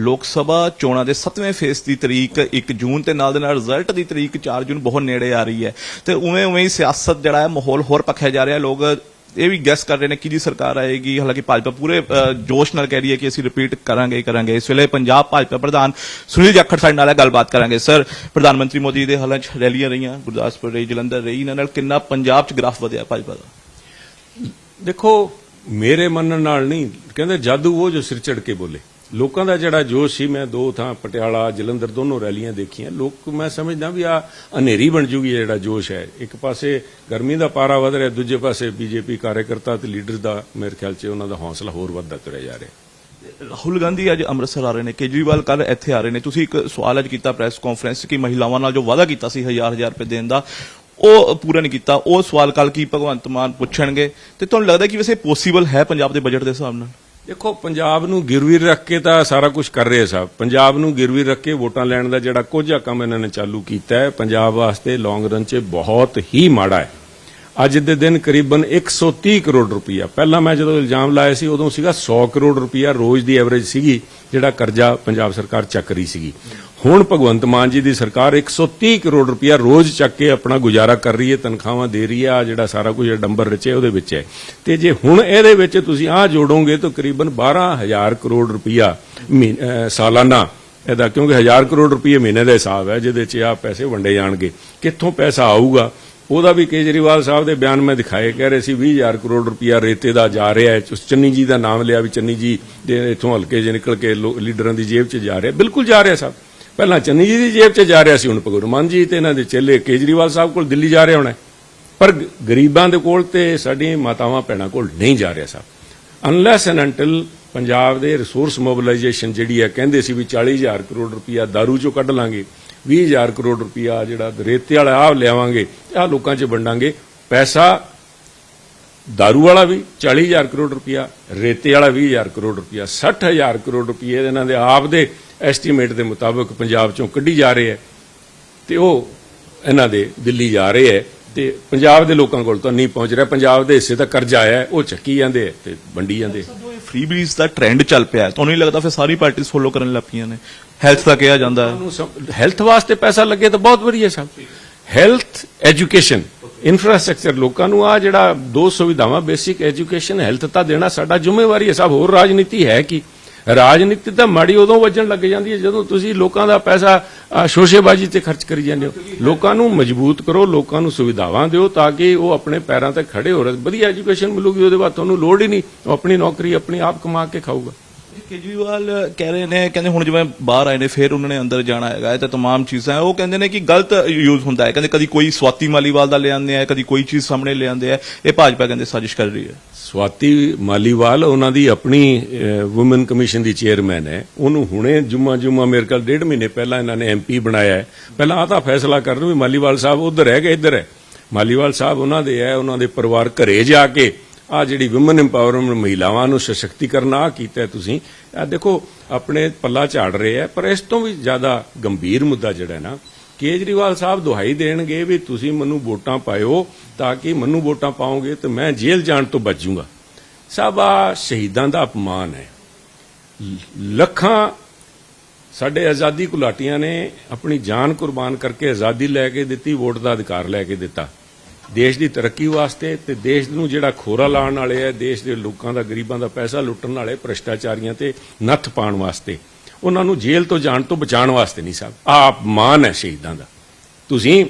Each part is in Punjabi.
ਲੋਕ ਸਭਾ ਚੋਣਾਂ ਦੇ 7ਵੇਂ ਫੇਸ ਦੀ ਤਰੀਕ 1 ਜੂਨ ਤੇ ਨਾਲ ਦੇ ਨਾਲ ਰਿਜ਼ਲਟ ਦੀ ਤਰੀਕ 4 ਜੂਨ ਬਹੁਤ ਨੇੜੇ ਆ ਰਹੀ ਹੈ। ਤੇ ਉਵੇਂ ਉਵੇਂ ਹੀ ਸਿਆਸਤ ਜਿਹੜਾ ਹੈ, ਮਾਹੌਲ ਹੋਰ ਪੱਖਿਆ ਜਾ ਰਿਹਾ। ਲੋਕ ਇਹ ਵੀ ਗੈਸ ਕਰ ਰਹੇ ਨੇ ਕਿ ਜੀ ਸਰਕਾਰ ਆਏਗੀ। ਹਾਲਾਂਕਿ ਭਾਜਪਾ ਪੂਰੇ ਜੋਸ਼ ਨਾਲ ਕਹਿ ਰਹੀ ਹੈ ਕਿ ਅਸੀਂ ਰਿਪੀਟ ਕਰਾਂਗੇ ਕਰਾਂਗੇ। ਇਸ ਵੇਲੇ ਪੰਜਾਬ ਭਾਜਪਾ ਪ੍ਰਧਾਨ ਸੁਨੀਲ ਜਾਖੜ ਸਾਡੇ ਨਾਲ ਗੱਲਬਾਤ ਕਰਾਂਗੇ। ਸਰ ਪ੍ਰਧਾਨ ਮੰਤਰੀ ਮੋਦੀ ਦੇ ਹਾਲਾਂ 'ਚ ਰੈਲੀਆਂ ਰਹੀਆਂ, ਗੁਰਦਾਸਪੁਰ ਰਹੀ ਜਲੰਧਰ ਰਹੀ ਇਹਨਾਂ ਨਾਲ ਕਿੰਨਾ ਪੰਜਾਬ 'ਚ ਗ੍ਰਾਫ ਵਧਿਆ ਭਾਜਪਾ ਦਾ? ਦੇਖੋ, ਮੇਰੇ ਮੰਨਣ ਨਾਲ ਨਹੀਂ, ਕਹਿੰਦੇ ਜਾਦੂ ਉਹ ਜੋ ਸਿਰ ਚੜ ਕੇ ਬੋਲੇ। ਲੋਕਾਂ ਦਾ ਜਿਹੜਾ ਜੋਸ਼ ਸੀ, ਮੈਂ ਦੋ ਥਾਂ, ਪਟਿਆਲਾ, ਜਲੰਧਰ ਦੋਨੋਂ ਰੈਲੀਆਂ ਦੇਖੀਆਂ। ਲੋਕ, ਮੈਂ ਸਮਝਦਾ ਵੀ ਆ ਹਨੇਰੀ ਬਣ ਜੂਗੀ ਜਿਹੜਾ ਜੋਸ਼ ਹੈ। ਇੱਕ ਪਾਸੇ ਗਰਮੀ ਦਾ ਪਾਰਾ ਵਧ ਰਿਹਾ, ਦੂਜੇ ਪਾਸੇ ਬੀਜੇਪੀ ਕਾਰਜਕਰਤਾ ਤੇ ਲੀਡਰ ਦਾ ਮੇਰੇ ਖਿਆਲ 'ਚ ਉਹਨਾਂ ਦਾ ਹੌਸਲਾ ਹੋਰ ਵੱਧਦਾ ਤੁਰਿਆ ਜਾ ਰਿਹਾ। ਰਾਹੁਲ ਗਾਂਧੀ ਅੱਜ ਅੰਮ੍ਰਿਤਸਰ ਆ ਰਹੇ ਨੇ, ਕੇਜਰੀਵਾਲ ਕੱਲ ਇੱਥੇ ਆ ਰਹੇ ਨੇ। ਤੁਸੀਂ ਇੱਕ ਸਵਾਲ ਅੱਜ ਕੀਤਾ ਪ੍ਰੈਸ ਕਾਨਫਰੰਸ ਕਿ ਮਹਿਲਾਵਾਂ ਨਾਲ ਜੋ ਵਾਅਦਾ ਕੀਤਾ ਸੀ ਹਜ਼ਾਰ ਹਜ਼ਾਰ ਰੁਪਏ ਦੇਣ ਦਾ, ਉਹ ਪੂਰਾ ਨਹੀਂ ਕੀਤਾ। ਉਹ ਸਵਾਲ ਕੱਲ ਕੀ ਭਗਵੰਤ ਮਾਨ ਪੁੱਛਣਗੇ? ਤੇ ਤੁਹਾਨੂੰ ਲੱਗਦਾ ਕਿ ਵੈਸੇ ਪੋਸੀਬਲ ਹੈ ਪੰਜਾਬ ਦੇ ਬਜਟ ਦੇ ਹਿਸਾਬ ਨਾਲ? ਦੇਖੋ, ਪੰਜਾਬ ਨੂੰ ਗਿਰਵੀ ਰੱਖ ਕੇ ਤਾਂ ਸਾਰਾ ਕੁਝ ਕਰ ਰਹੇ ਸਾਹਿਬ ਪੰਜਾਬ ਨੂੰ ਗਿਰਵੀ ਰੱਖ ਕੇ ਵੋਟਾਂ ਲੈਣ ਦਾ ਜਿਹੜਾ ਕੋਝਾ ਕੰਮ ਇਹਨਾਂ ਨੇ ਚਾਲੂ ਕੀਤਾ ਹੈ, ਪੰਜਾਬ ਵਾਸਤੇ ਲੌਂਗ ਰਨ 'ਚ ਬਹੁਤ ਹੀ ਮਾੜਾ ਹੈ। ਅੱਜ ਦੇ ਦਿਨ ਕਰੀਬਨ 130 ਕਰੋੜ ਰੁਪਈਆ। ਪਹਿਲਾਂ ਮੈਂ ਜਦੋਂ ਇਲਜ਼ਾਮ ਲਾਇਆ ਸੀ, ਉਦੋਂ ਸੀਗਾ 100 ਕਰੋੜ ਰੁਪਈਆ ਰੋਜ਼ ਦੀ ਐਵਰੇਜ ਸੀਗੀ, ਜਿਹੜਾ ਕਰਜ਼ਾ ਪੰਜਾਬ ਸਰਕਾਰ ਚੱਕ ਰਹੀ ਸੀਗੀ। ਹੁਣ ਭਗਵੰਤ ਮਾਨ ਜੀ ਦੀ ਸਰਕਾਰ 130 ਕਰੋੜ ਰੁਪਇਆ ਰੋਜ਼ ਚੱਕ ਕੇ ਆਪਣਾ ਗੁਜ਼ਾਰਾ ਕਰ ਰਹੀ ਹੈ, ਤਨਖਾਹਾਂ ਦੇ ਰਹੀ ਹੈ, ਆ ਜਿਹੜਾ ਸਾਰਾ ਕੁਝ ਡੰਬਰ ਰਚੇ ਉਹਦੇ ਵਿੱਚ ਹੈ। ਤੇ ਜੇ ਹੁਣ ਇਹਦੇ ਵਿੱਚ ਤੁਸੀਂ ਆਹ ਜੋੜੋਗੇ ਤਾਂ ਕਰੀਬਨ 12000 ਕਰੋੜ ਰੁਪਈਆ ਸਾਲਾਨਾ। ਇਹਦਾ ਕਿਉਂਕਿ 1000 ਕਰੋੜ ਰੁਪਏ ਮਹੀਨੇ ਦਾ ਹਿਸਾਬ ਹੈ, ਜਿਹਦੇ 'ਚ ਆ ਪੈਸੇ ਵੰਡੇ ਜਾਣਗੇ। ਕਿੱਥੋਂ ਪੈਸਾ ਆਊਗਾ? ਉਹਦਾ ਵੀ ਕੇਜਰੀਵਾਲ ਸਾਹਿਬ ਦੇ ਬਿਆਨ ਮੈਂ ਦਿਖਾਏ, ਕਹਿ ਰਹੇ ਸੀ 20000 ਕਰੋੜ ਰੁਪਇਆ ਰੇਤੇ ਦਾ ਜਾ ਰਿਹਾ ਹੈ ਚੰਨੀ ਜੀ ਦਾ ਨਾਮ ਲਿਆ ਵੀ ਚੰਨੀ ਜੀ ਦੇ ਇੱਥੋਂ ਹਲਕੇ ਜੇ ਨਿਕਲ ਕੇ ਲੋ- ਲੀਡਰਾਂ ਦੀ ਜੇਬ 'ਚ ਜਾ ਰਿਹਾ, ਬਿਲਕੁਲ ਜਾ ਰਿਹਾ ਸਾਹਿਬ ਪਹਿਲਾਂ ਚੰਨੀ ਜੀ ਦੀ ਜੇਬ 'ਚ ਜਾ ਰਿਹਾ ਸੀ, ਹੁਣ ਭਗਵੰਤ ਮਾਨ ਜੀ ਤੇ ਇਹਨਾਂ ਦੇ ਚੇਲੇ ਕੇਜਰੀਵਾਲ ਸਾਹਿਬ ਕੋਲ ਦਿੱਲੀ ਜਾ ਰਿਹਾ ਹੋਣਾ ਪਰ ਗਰੀਬਾਂ ਦੇ ਕੋਲ ਤੇ ਸਾਡੀਆਂ ਮਾਤਾਵਾਂ, ਭੈਣਾਂ ਕੋਲ ਨਹੀਂ ਜਾ ਰਿਹਾ ਸਾਹਿਬ ਅਨਲੈਸ ਐਂਡ ਅੰਟਿਲ ਪੰਜਾਬ ਦੇ ਰਿਸੋਰਸ ਮੋਬਿਲਾਈਜੇਸ਼ਨ ਜਿਹੜੀ ਹੈ, ਕਹਿੰਦੇ ਸੀ ਵੀ 40000 ਕਰੋੜ ਰੁਪਇਆ ਦਾਰੂ ਚੋਂ ਕੱਢ ਲਾਂਗੇ। 20000 ਕਰੋੜ ਰੁਪਇਆ ਜਿਹੜਾ ਰੇਤੇ ਵਾਲਾ ਆਹ ਲਿਆਵਾਂਗੇ ਆਹ ਲੋਕਾਂ 'ਚ ਵੰਡਾਂਗੇ। ਪੈਸਾ ਦਾਰੂ ਵਾਲਾ ਵੀ 40000 ਕਰੋੜ ਰੁਪਇਆ, ਰੇਤੇ ਵਾਲਾ 20000 ਕਰੋੜ ਰੁਪਇਆ 60000 ਕਰੋੜ ਰੁਪਏ ਇਹਨਾਂ ਦੇ ਆਪ ਦੇ ਐਸਟੀਮੇਟ ਦੇ ਮੁਤਾਬਕ ਪੰਜਾਬ ਚੋਂ ਕੱਢੀ ਜਾ ਰਹੇ ਹੈ ਤੇ ਉਹ ਇਹਨਾਂ ਦੇ ਦਿੱਲੀ ਜਾ ਰਹੇ ਹੈ। ਤੇ ਪੰਜਾਬ ਦੇ ਲੋਕਾਂ ਕੋਲ ਤਾਂ ਨਹੀਂ ਪਹੁੰਚ ਰਿਹਾ। ਪੰਜਾਬ ਦੇ ਹਿੱਸੇ ਤਾਂ ਕਰਜ਼ਾ ਆਇਆ ਉਹ ਚੱਕੀ ਜਾਂਦੇ ਤੇ ਵੰਡੀ ਜਾਂਦੇ ਫ੍ਰੀ ਬੀਜ਼ ਦਾ ਟ੍ਰੈਂਡ ਚੱਲ ਪਿਆ ਹੈ ਤੁਹਾਨੂੰ ਨਹੀਂ ਲੱਗਦਾ ਫਿਰ ਸਾਰੀ ਪਾਰਟੀਆਂ ਫੋਲੋ ਕਰਨ ਲੱਗ ਪਈਆਂ ਨੇ? ਹੈਲਥ ਦਾ ਕਿਹਾ ਜਾਂਦਾ ਹੈ। ਹੈਲਥ ਵਾਸਤੇ ਪੈਸਾ ਲੱਗੇ ਤਾਂ ਬਹੁਤ ਵਧੀਆ ਸਭ। ਹੈਲਥ ਐਜੂਕੇਸ਼ਨ ਇਨਫਰਾਸਟ੍ਰਕਚਰ ਲੋਕਾਂ ਨੂੰ ਆ ਜਿਹੜਾ ਦੋ ਸੁਵਿਧਾਵਾਂ ਬੇਸਿਕ ਐਜੂਕੇਸ਼ਨ ਹੈਲਥ ਤਾਂ ਦੇਣਾ ਸਾਡਾ ਜ਼ਿੰਮੇਵਾਰੀ ਹੈ। ਸਭ ਹੋਰ ਰਾਜਨੀਤੀ ਹੈ ਕੀ? ਰਾਜਨੀਤੀ ਤਾਂ ਮਾੜੀ ਉਦੋਂ ਵੱਜਣ ਲੱਗ ਜਾਂਦੀ ਹੈ ਜਦੋਂ ਤੁਸੀਂ ਲੋਕਾਂ ਦਾ ਪੈਸਾ ਅ, ਸ਼ੋਸ਼ੇਬਾਜ਼ੀ ਤੇ ਖਰਚ ਕਰੀ ਜਾਂਦੇ ਹੋ ਲੋਕਾਂ ਨੂੰ ਮਜ਼ਬੂਤ ਕਰੋ ਲੋਕਾਂ ਨੂੰ ਸੁਵਿਧਾਵਾਂ ਦਿਓ ਤਾਂ ਕਿ ਉਹ ਆਪਣੇ ਪੈਰਾਂ ਤੇ ਖੜੇ ਹੋ ਰਹੇ ਵਧੀਆ ਐਜੂਕੇਸ਼ਨ ਮਿਲੂਗੀ ਉਹਦੇ ਬਾਅਦ ਤੁਹਾਨੂੰ ਲੋੜ ਹੀ ਨਹੀਂ ਉਹ ਆਪਣੀ ਨੌਕਰੀ ਆਪਣੀ ਆਪ ਕਮਾ ਕੇ ਖਾਊਗਾ ਕੇਜਰੀਵਾਲ ਕਹਿ ਰਹੇ ਨੇ ਕਹਿੰਦੇ ਹੁਣ ਜਿਵੇਂ ਬਾਹਰ ਆਏ ਨੇ ਫਿਰ ਉਹਨਾਂ ਨੇ ਅੰਦਰ ਜਾਣਾ ਹੈਗਾ ਇਹ ਤਾਂ तमाम ਚੀਜ਼ਾਂ ਹੈ ਉਹ ਕਹਿੰਦੇ ਨੇ ਕਿ ਗਲਤ ਯੂਜ਼ ਹੁੰਦਾ ਹੈ ਕਹਿੰਦੇ ਕਦੀ ਕੋਈ ਸਵਾਤੀ ਮਾਲੀਵਾਲ ਦਾ ਲਿਆਉਂਦੇ ਆ ਕਦੀ ਕੋਈ ਚੀਜ਼ ਸਾਹਮਣੇ ਲਿਆਉਂਦੇ ਆ ਇਹ ਭਾਜਪਾ ਕਹਿੰਦੇ ਸਾਜ਼ਿਸ਼ ਕਰ ਰਹੀ ਹੈ ਸਵਾਤੀ ਮਾਲੀਵਾਲ, ਉਹਨਾਂ ਦੀ ਆਪਣੀ ਔਮਨ ਕਮਿਸ਼ਨ ਦੀ ਚੇਅਰਮੈਨ ਹੈ। ਉਹਨੂੰ ਹੁਣੇ ਜੁਮਾ ਜੁਮਾ ਮੇਰੇ ਕੋਲ ਡੇਢ ਮਹੀਨੇ ਪਹਿਲਾਂ ਇਹਨਾਂ ਨੇ ਐਮਪੀ ਬਣਾਇਆ ਹੈ। ਪਹਿਲਾਂ ਆ ਤਾਂ ਫੈਸਲਾ ਕਰਨ ਵੀ ਮਾਲੀਵਾਲ ਸਾਹਿਬ ਉਧਰ ਹੈ ਕਿ ਇੱਧਰ ਹੈ। ਮਾਲੀਵਾਲ ਸਾਹਿਬ ਉਹਨਾਂ ਦੇ ਹੈ, ਉਹਨਾਂ ਦੇ ਪਰਿਵਾਰ ਘਰੇ ਜਾ ਕੇ ਆ ਜਿਹੜੀ ਔਮਨ ਇੰਪਾਵਰਮੈਂਟ ਮਹਿਲਾਵਾਂ ਨੂੰ ਸਸ਼ਕਤੀਕਰਨ ਆ ਕੀਤਾ ਤੁਸੀਂ। ਆ ਦੇਖੋ, ਆਪਣੇ ਪੱਲਾ ਝਾੜ ਰਹੇ ਹੈ, ਪਰ ਇਸ ਤੋਂ ਵੀ ਜ਼ਿਆਦਾ ਗੰਭੀਰ ਮੁੱਦਾ ਜਿਹੜਾ ਹੈ ਨਾ ਕੇਜਰੀਵਾਲ ਸਾਹਿਬ ਦੁਹਾਈ ਦੇਣਗੇ ਵੀ ਤੁਸੀਂ ਮੈਨੂੰ ਵੋਟਾਂ ਪਾਇਓ ਤਾਂ ਕਿ ਮੈਨੂੰ ਵੋਟਾਂ ਪਾਓਗੇ ਤੇ ਮੈਂ ਜੇਲ੍ਹ ਜਾਣ ਤੋਂ ਬਚ ਜਾਊਂਗਾ ਸਭ ਆ ਸ਼ਹੀਦਾਂ ਦਾ ਅਪਮਾਨ ਹੈ। ਲੱਖਾਂ ਸਾਡੇ ਆਜ਼ਾਦੀ ਘੁਲਾਟੀਆਂ ਨੇ ਆਪਣੀ ਜਾਨ ਕੁਰਬਾਨ ਕਰਕੇ ਆਜ਼ਾਦੀ ਲੈ ਕੇ ਦਿੱਤੀ, ਵੋਟ ਦਾ ਅਧਿਕਾਰ ਲੈ ਕੇ ਦਿੱਤਾ। ਦੇਸ਼ ਦੀ ਤਰੱਕੀ ਵਾਸਤੇ ਤੇ ਦੇਸ਼ ਨੂੰ ਜਿਹੜਾ ਖੋਰਾ ਲਾਉਣ ਵਾਲੇ ਹੈ ਦੇਸ਼ ਦੇ ਲੋਕਾਂ ਦਾ, ਗਰੀਬਾਂ ਦਾ ਪੈਸਾ ਲੁੱਟਣ ਵਾਲੇ, ਭ੍ਰਿਸ਼ਟਾਚਾਰੀਆਂ ਤੇ ਨੱਥ ਪਾਉਣ ਵਾਸਤੇ। ਉਹਨਾਂ ਨੂੰ ਜੇਲ੍ਹ ਤੋਂ ਜਾਣ ਤੋਂ ਬਚਾਉਣ ਵਾਸਤੇ ਨਹੀਂ ਸਾਹਿਬ ਆਪ ਮਾਨ ਹੈ ਸ਼ਹੀਦਾਂ ਦਾ। ਤੁਸੀਂ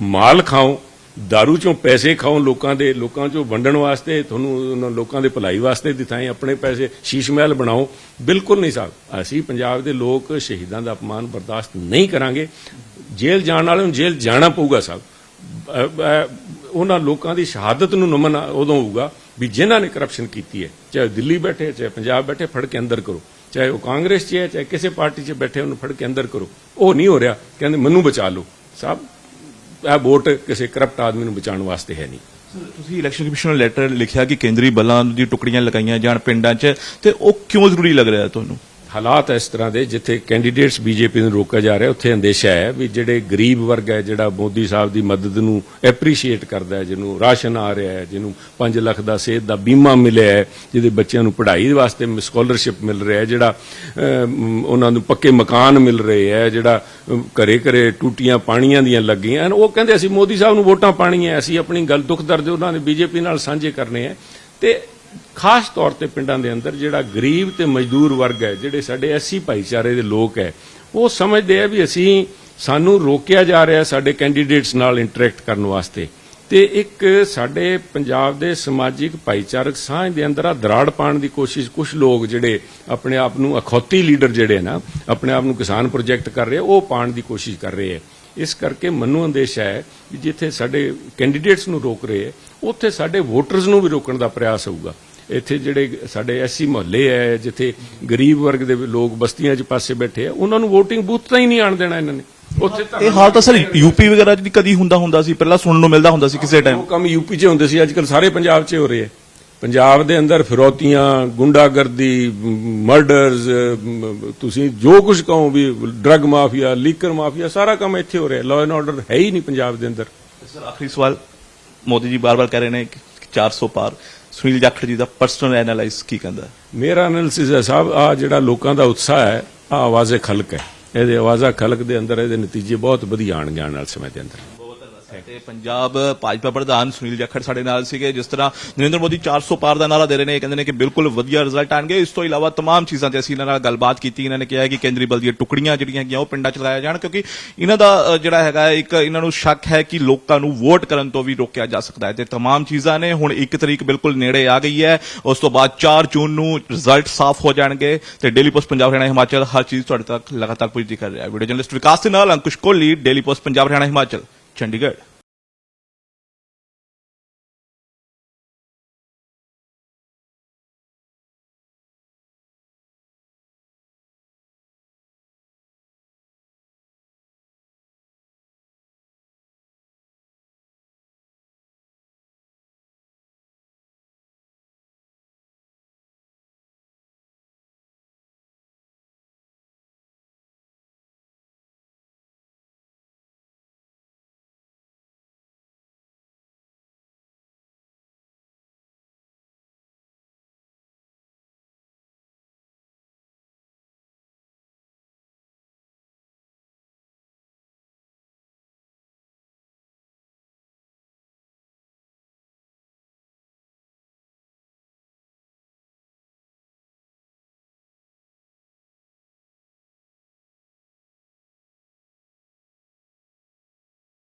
ਮਾਲ ਖਾਓ, दारू ਚੋਂ ਪੈਸੇ ਖਾਓ ਲੋਕਾਂ ਦੇ, ਲੋਕਾਂ ਚੋਂ ਵੰਡਣ ਵਾਸਤੇ, ਤੁਹਾਨੂੰ ਉਹਨਾਂ ਲੋਕਾਂ ਦੇ ਭਲਾਈ ਵਾਸਤੇ ਦਿਥਾਏ ਆਪਣੇ ਪੈਸੇ ਸ਼ੀਸ਼ ਮਹਿਲ ਬਣਾਓ, ਬਿਲਕੁਲ ਨਹੀਂ ਸਾਹਿਬ ਅਸੀਂ ਪੰਜਾਬ ਦੇ ਲੋਕ ਸ਼ਹੀਦਾਂ ਦਾ ਅਪਮਾਨ ਬਰਦਾਸ਼ਤ ਨਹੀਂ ਕਰਾਂਗੇ। ਜੇਲ੍ਹ ਜਾਣ ਵਾਲਿਆਂ ਨੂੰ ਜੇਲ੍ਹ ਜਾਣਾ ਪਊਗਾ ਸਾਹਿਬ ਉਹਨਾਂ ਲੋਕਾਂ ਦੀ ਸ਼ਹਾਦਤ ਨੂੰ ਨਮਨ ਉਦੋਂ ਹੋਊਗਾ ਵੀ ਜਿਨ੍ਹਾਂ ਨੇ ਕਰਪਸ਼ਨ ਕੀਤੀ ਹੈ, ਚਾਹੇ ਦਿੱਲੀ ਬੈਠੇ, ਚਾਹੇ ਪੰਜਾਬ ਬੈਠੇ, ਫੜ ਕੇ ਅੰਦਰ ਕਰੋ। ਚਾਹੇ ਉਹ ਕਾਂਗਰਸ 'ਚ ਹੈ, ਚਾਹੇ ਕਿਸੇ ਪਾਰਟੀ 'ਚ ਬੈਠੇ ਉਹਨੂੰ ਫੜ ਕੇ ਅੰਦਰ ਕਰੋ। ਉਹ ਨਹੀਂ ਹੋ ਰਿਹਾ। ਕਹਿੰਦੇ ਮੈਨੂੰ ਬਚਾ ਲਓ। ਸਾਹਿਬ ਇਹ ਵੋਟ ਕਿਸੇ ਕਰਪਟ ਆਦਮੀ ਨੂੰ ਬਚਾਉਣ ਵਾਸਤੇ ਹੈ ਨਹੀਂ। ਤੁਸੀਂ ਇਲੈਕਸ਼ਨ ਕਮਿਸ਼ਨ ਨੂੰ ਲੈਟਰ ਲਿਖਿਆ ਕਿ ਕੇਂਦਰੀ ਬਲਾਂ ਦੀ ਟੁਕੜੀਆਂ ਲਗਾਈਆਂ ਜਾਣ ਪਿੰਡਾਂ 'ਚ, ਤੇ ਉਹ ਕਿਉਂ ਜ਼ਰੂਰੀ ਲੱਗ ਰਿਹਾ ਤੁਹਾਨੂੰ? ਹਾਲਾਤ ਇਸ ਤਰ੍ਹਾਂ ਦੇ ਜਿੱਥੇ ਕੈਂਡੀਡੇਟਸ ਬੀਜੇਪੀ ਨੂੰ ਰੋਕਿਆ ਜਾ ਰਿਹਾ ਉੱਥੇ ਅੰਦੇਸ਼ਾ ਹੈ ਵੀ ਜਿਹੜੇ ਗਰੀਬ ਵਰਗ ਹੈ ਜਿਹੜਾ ਮੋਦੀ ਸਾਹਿਬ ਦੀ ਮਦਦ ਨੂੰ ਐਪਰੀਸ਼ੀਏਟ ਕਰਦਾ ਹੈ ਜਿਹਨੂੰ ਰਾਸ਼ਨ ਆ ਰਿਹਾ ਹੈ ਜਿਹਨੂੰ 5 ਲੱਖ ਦਾ ਸਿਹਤ ਦਾ ਬੀਮਾ ਮਿਲਿਆ ਹੈ ਜਿਹਦੇ ਬੱਚਿਆਂ ਨੂੰ ਪੜ੍ਹਾਈ ਵਾਸਤੇ ਸਕਾਲਰਸ਼ਿਪ ਮਿਲ ਰਿਹਾ ਹੈ ਜਿਹੜਾ ਉਹਨਾਂ ਨੂੰ ਪੱਕੇ ਮਕਾਨ ਮਿਲ ਰਹੇ ਹੈ ਜਿਹੜਾ ਅਮ, ਘਰੇ ਘਰੇ ਟੂਟੀਆਂ ਪਾਣੀਆਂ ਦੀਆਂ ਲੱਗੀਆਂ ਹਨ ਉਹ ਕਹਿੰਦੇ ਅਸੀਂ ਮੋਦੀ ਸਾਹਿਬ ਨੂੰ ਵੋਟਾਂ ਪਾਣੀਆਂ ਅਸੀਂ ਆਪਣੀ ਗੱਲ ਦੁੱਖ ਦਰਦ ਉਹਨਾਂ ਨੇ ਬੀਜੇਪੀ ਨਾਲ ਸਾਂਝੇ ਕਰਨੇ ਹੈ ਤੇ ਖਾਸ ਤੌਰ ਤੇ ਪਿੰਡਾਂ ਦੇ ਅੰਦਰ ਜਿਹੜਾ ਗਰੀਬ ਤੇ ਮਜ਼ਦੂਰ ਵਰਗ ਹੈ ਜਿਹੜੇ ਸਾਡੇ ਐਸੀ ਭਾਈਚਾਰੇ ਦੇ ਲੋਕ ਹੈ ਉਹ ਸਮਝਦੇ ਆ ਵੀ ਅਸੀਂ ਸਾਨੂੰ ਰੋਕਿਆ ਜਾ ਰਿਹਾ ਸਾਡੇ ਕੈਂਡੀਡੇਟਸ ਨਾਲ ਇੰਟਰੈਕਟ ਕਰਨ ਵਾਸਤੇ। ਤੇ ਇੱਕ ਸਾਡੇ ਪੰਜਾਬ ਦੇ ਸਮਾਜਿਕ ਭਾਈਚਾਰਕ ਸਾਂਝ ਦੇ ਅੰਦਰ ਆ ਦਰਾੜ ਪਾਉਣ ਦੀ ਕੋਸ਼ਿਸ਼ ਕੁਝ ਲੋਕ ਜਿਹੜੇ ਆਪਣੇ ਆਪ ਨੂੰ ਅਖੌਤੀ ਲੀਡਰ ਜਿਹੜੇ ਨਾ ਆਪਣੇ ਆਪ ਨੂੰ ਕਿਸਾਨ ਪ੍ਰੋਜੈਕਟ ਕਰ ਰਹੇ ਆ, ਉਹ ਪਾਉਣ ਦੀ ਕੋਸ਼ਿਸ਼ ਕਰ ਰਹੇ ਹੈ ਇਸ ਕਰਕੇ ਮੈਨੂੰ ਅੰਦੇਸ਼ਾ ਹੈ ਕਿ ਜਿੱਥੇ ਸਾਡੇ ਕੈਂਡੀਡੇਟਸ ਨੂੰ ਰੋਕ ਰਹੇ ਹੈ ਉੱਥੇ ਸਾਡੇ ਵੋਟਰਸ ਨੂੰ ਵੀ ਰੋਕਣ ਦਾ ਪ੍ਰਯਾਸ ਹੋਊਗਾ। ਇੱਥੇ ਜਿਹੜੇ ਸਾਡੇ ਐਸੀ ਮੁਹੱਲੇ ਹੈ ਜਿੱਥੇ ਗਰੀਬ ਵਰਗ ਦੇ ਲੋਕ ਬਸਤੀਆਂ 'ਚ ਪਾਸੇ ਬੈਠੇ ਆ ਉਹਨਾਂ ਨੂੰ VOTING ਬੂਥ ਤਾਂ ਹੀ ਨਹੀਂ ਆਣ ਦੇਣਾ ਇਹਨਾਂ ਨੇ। ਉੱਥੇ ਇਹ ਹਾਲ ਤਾਂ ਸਰ ਯੂਪੀ ਵਗੈਰਾ 'ਚ ਵੀ ਕਦੀ ਹੁੰਦਾ ਹੁੰਦਾ ਸੀ ਪਹਿਲਾਂ ਸੁਣਨ ਨੂੰ ਮਿਲਦਾ ਹੁੰਦਾ ਸੀ ਕਿਸੇ ਟਾਈਮ ਉਹ ਕੰਮ ਯੂਪੀ 'ਚ ਹੁੰਦੇ ਸੀ ਅੱਜਕੱਲ ਸਾਰੇ ਪੰਜਾਬ 'ਚ ਹੋ ਰਹੇ ਹੈ ਪੰਜਾਬ ਦੇ ਅੰਦਰ ਫਿਰੌਤੀਆਂ ਗੁੰਡਾਗਰਦੀ ਮਰਡਰਸ ਤੁਸੀਂ ਜੋ ਕੁਝ ਕਹੋ ਵੀ ਡਰੱਗ ਮਾਫੀਆ ਲੀਕਰ ਮਾਫੀਆ ਸਾਰਾ ਕੰਮ ਇੱਥੇ ਹੋ ਰਿਹਾ ਲਾਅ ਐਂਡ ਆਰਡਰ ਹੈ ਹੀ ਨਹੀਂ ਪੰਜਾਬ ਦੇ ਅੰਦਰ। ਸਰ ਆਖਰੀ ਸਵਾਲ ਮੋਦੀ ਜੀ ਬਾਰ-ਬਾਰ ਕਹਿ ਰਹੇ ਨੇ ਕਿ 400 ਪਾਰ। ਸੁਨੀਲ ਜਾਖੜ ਜੀ ਦਾ ਪਰਸਨਲ ਐਨਾਲਾਈਜ਼ ਕੀ ਕਹਿੰਦਾ? ਮੇਰਾ ਐਨਾਲਿਸਿਸ ਹੈ ਸਾਹਿਬ ਆ ਜਿਹੜਾ ਲੋਕਾਂ ਦਾ ਉਤਸ਼ਾਹ ਹੈ ਆ ਆਵਾਜ਼ੇ ਖਲਕ ਹੈ। ਇਹਦੇ ਆਵਾਜ਼ਾ ਖਲਕ ਦੇ ਅੰਦਰ, ਇਹਦੇ ਨਤੀਜੇ ਬਹੁਤ ਵਧੀਆ ਆਣਗੇ ਆਉਣ ਵਾਲੇ ਸਮੇਂ ਦੇ ਅੰਦਰ। ਤੇ ਪੰਜਾਬ ਭਾਜਪਾ ਪ੍ਰਧਾਨ ਸੁਨੀਲ ਜਾਖੜ ਸਾਡੇ ਨਾਲ ਸੀਗੇ ਜਿਸ ਤਰ੍ਹਾਂ ਨਰਿੰਦਰ ਮੋਦੀ 400 ਪਾਰ ਦਾ ਨਾਰਾ ਦੇ ਰਹੇ ਨੇ ਇਹ ਕਹਿੰਦੇ ਨੇ ਕਿ ਬਿਲਕੁਲ ਵਧੀਆ ਰਿਜ਼ਲਟ ਆਣਗੇ ਇਸ ਤੋਂ ਇਲਾਵਾ तमाम ਚੀਜ਼ਾਂ ਤੇ ਅਸੀਂ ਇਹਨਾਂ ਨਾਲ ਗੱਲਬਾਤ ਕੀਤੀ ਇਹਨਾਂ ਨੇ ਕਿਹਾ ਕਿ ਕੇਂਦਰੀ ਬਲ ਦੀਆਂ ਟੁਕੜੀਆਂ ਜਿਹੜੀਆਂ ਹੈਗੀਆਂ ਉਹ ਪਿੰਡਾਂ ਚ ਲਾਇਆ ਜਾਣ ਕਿਉਂਕਿ ਇਹਨਾਂ ਦਾ ਅ, ਜਿਹੜਾ ਹੈਗਾ ਇੱਕ ਇਹਨਾਂ ਨੂੰ ਸ਼ੱਕ ਹੈ ਕਿ ਲੋਕਾਂ ਨੂੰ ਵੋਟ ਕਰਨ ਤੋਂ ਵੀ ਰੋਕਿਆ ਜਾ ਸਕਦਾ ਹੈ ਤੇ तमाम ਚੀਜ਼ਾਂ ਨੇ ਹੁਣ ਇੱਕ ਤਰੀਕ ਬਿਲਕੁਲ ਨੇੜੇ ਆ ਗਈ ਹੈ ਉਸ ਤੋਂ ਬਾਅਦ 4 ਜੂਨ ਨੂੰ ਰਿਜ਼ਲਟ ਸਾਫ਼ ਹੋ ਜਾਣਗੇ ਤੇ ਡੇਲੀ ਪੋਸਟ ਪੰਜਾਬ ਹਰਿਆਣਾ ਹਿਮਾਚਲ ਹਰ ਚੀਜ਼ ਤੁਹਾਡੇ ਤੱਕ ਲਗਾਤਾਰ ਪੁੱਜਦੀ ਕਰ ਰਿਹਾ ਹੈ ਵੀਡੀਓ ਜਰਨਲਿਸਟ ਵਿਕਾਸ ਦੇ ਨਾਲ ਅੰਕੁਸ਼ ਕੋਹਲੀ ਡੇਲੀ ਪੋਸਟ ਪੰਜਾਬ ਹਰਿਆਣਾ ਹਿਮਾਚਲ चंडीगढ़